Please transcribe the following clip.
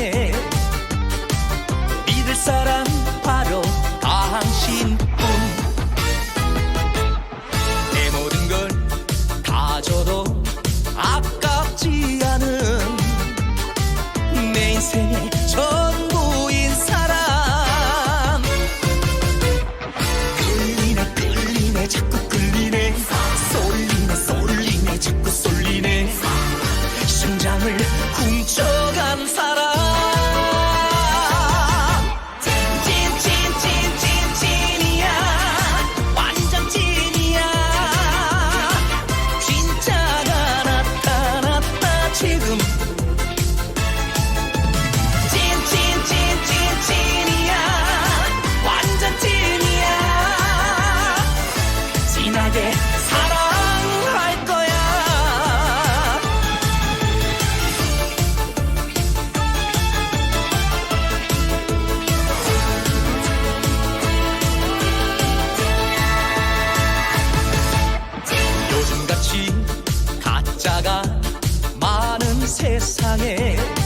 है Girl. 세상에